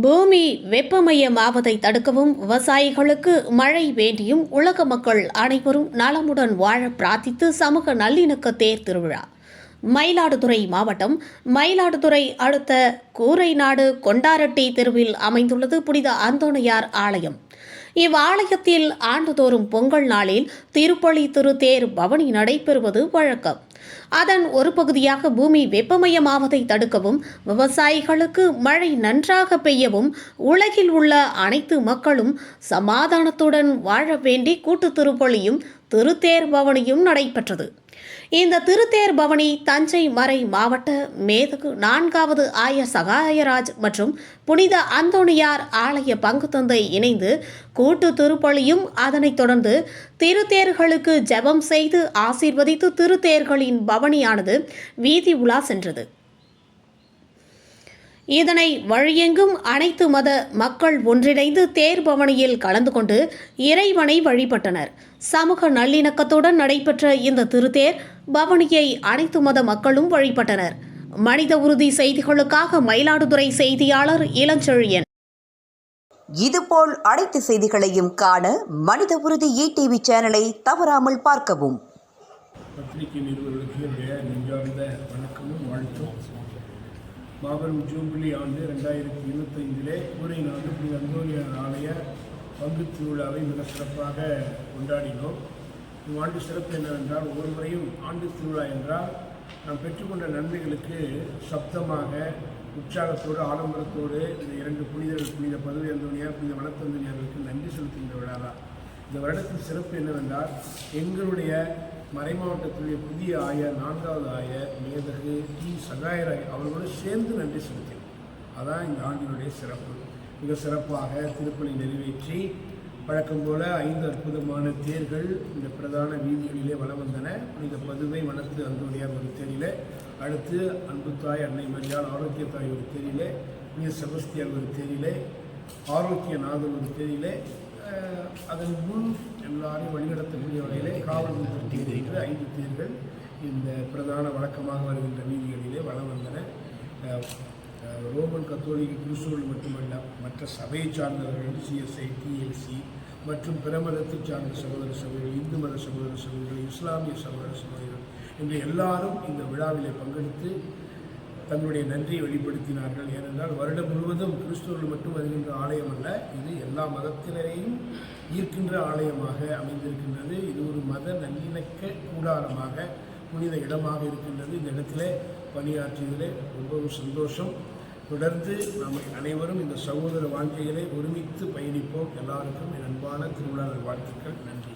பூமி வெப்பமயமாவதை தடுக்கவும் விவசாயிகளுக்கு மழை வேண்டியும் உலக மக்கள் அனைவரும் நலமுடன் வாழ பிரார்த்தித்து சமூக நல்லிணக்க தேர் திருவிழா. மயிலாடுதுறை மாவட்டம் மயிலாடுதுறை அடுத்த கூரைநாடு கொண்டாரட்டி தெருவில் அமைந்துள்ளது புனித அந்தோணியார் ஆலயம். இவ்வாலயத்தில் ஆண்டுதோறும் பொங்கல் நாளில் திருப்பலி திருத்தேர் பவனி நடைபெறுவது வழக்கம். அதன் ஒரு பகுதியாக பூமி வெப்பமயமாவதை தடுக்கவும் விவசாயிகளுக்கு மழை நன்றாக பெய்யவும் உலகில் உள்ள அனைத்து மக்களும் சமாதானத்துடன் வாழ வேண்டி கூட்டு திருப்பலியும் திருத்தேர் பவனியும் நடைபெற்றது. இந்த திருத்தேர் பவனி தஞ்சை மறை மாவட்ட மேதகு நான்காவது ஆய சகாயராஜ் மற்றும் புனித அந்தோணியார் ஆலய பங்கு தந்தை இணைந்து கூட்டு திருப்பலியும் அதனைத் தொடர்ந்து திருத்தேர்களுக்கு ஜெபம் செய்து ஆசீர்வதித்து திருத்தேர்களின் பவனியானது வீதி உலா சென்றது. இதனை வழியெங்கும் அனைத்து மத மக்கள் ஒன்றிணைந்து தேர் பவனியில் கலந்து கொண்டு இறைவனை வழிபட்டனர். சமூக நல்லிணக்கத்துடன் நடைபெற்ற இந்த திருத்தேர் பவனியை அனைத்து மத மக்களும் வழிபட்டனர். மனித உறுதி செய்திகளுக்காக மயிலாடுதுறை செய்தியாளர் இளஞ்செழியன். இதுபோல் அனைத்து செய்திகளையும் காண மனித உறுதி டிவி சேனலை தவறாமல் பார்க்கவும். பத்திரிகை நிறுவனர்களுக்கு என்னுடைய நெஞ்சார்ந்த வணக்கமும் வாழ்த்தும். மாபெரும் ஜூபிலி ஆண்டு ரெண்டாயிரத்தி இருபத்தைந்திலே பூரை நாடு புனித அந்தோனியார் ஆலய பங்கு திருவிழாவை மிக சிறப்பாக கொண்டாடினோம். இவ்வாண்டு சிறப்பு என்னவென்றால் ஒவ்வொரு முறையும் ஆண்டு திருவிழா என்றால் நாம் பெற்றுக்கொண்ட நன்மைகளுக்கு சப்தமாக உற்சாகத்தோடு ஆடம்பரத்தோடு இந்த இரண்டு புனிதர்கள் புனித பதவி அந்தோனியார் புனித வனத்தந்தோனியார்களுக்கு நன்றி செலுத்துகின்ற விழா தான் இந்த வருடத்தின் சிறப்பு என்னவென்றால் எங்களுடைய மறைமாவட்டத்துடைய புதிய ஆயர் நான்காவது ஆய மேதகு டி. சகாயராய் அவர்களோடு சேர்ந்து நன்றி செலுத்தினோம். அதான் இந்த ஆண்டினுடைய சிறப்பு. மிக சிறப்பாக திருப்பணி நிறைவேற்றி வழக்கம் போல ஐந்து அற்புதமான தேர்கள் இந்த பிரதான வீதிகளிலே வளம் வந்தன. இந்த பதுவை வனத்து அன்புடையார் ஒரு தேரில அடுத்து அன்புத்தாய் அன்னை மரியாள் ஆரோக்கிய தாய் ஒரு தேரிலே புனித செபஸ்தியார் ஒரு தேரிலே ஆரோக்கியநாதர் ஒரு தேரிலே அதன் முன் எல்லாரையும் வழிநடத்தக்கூடிய வகையிலே காவல் நிலையத்தில் ஐந்து தீர்கள் இந்த பிரதான வழக்கமாக வருகின்ற வீதிகளிலே வளம் வந்தன. ரோமன் கத்தோலிக்க கிறிஸ்துவர்கள் மட்டுமல்ல மற்ற சபையை சார்ந்தவர்கள் சிஎஸ்ஐ டிஎல்சி மற்றும் பிற மதத்தை சார்ந்த சகோதர சகோதரர்கள் இந்து மத சகோதர சகோதரர்கள் இஸ்லாமிய சகோதர சகோதரர்கள் என்று எல்லாரும் இந்த விழாவிலே பங்கெடுத்து தங்களுடைய நன்றியை வெளிப்படுத்தினார்கள். ஏனென்றால் வருடம் முழுவதும் கிறிஸ்தவர்கள் மட்டும் வருகின்ற ஆலயம் அல்ல இது எல்லா மதத்தினரையும் ஈர்க்கின்ற ஆலயமாக அமைந்திருக்கின்றது. இது ஒரு மத நல்லிணக்க கூடாரமாக புனித இடமாக இருக்கின்றது. இந்த இடத்துல பணியாற்றியதிலே ரொம்பவும் சந்தோஷம். தொடர்ந்து நாம் அனைவரும் இந்த சகோதர வாழ்க்கைகளை ஒருமித்து பயணிப்போம். எல்லாருக்கும் என் அன்பான திருவிழா வாழ்த்துக்கள். நன்றி.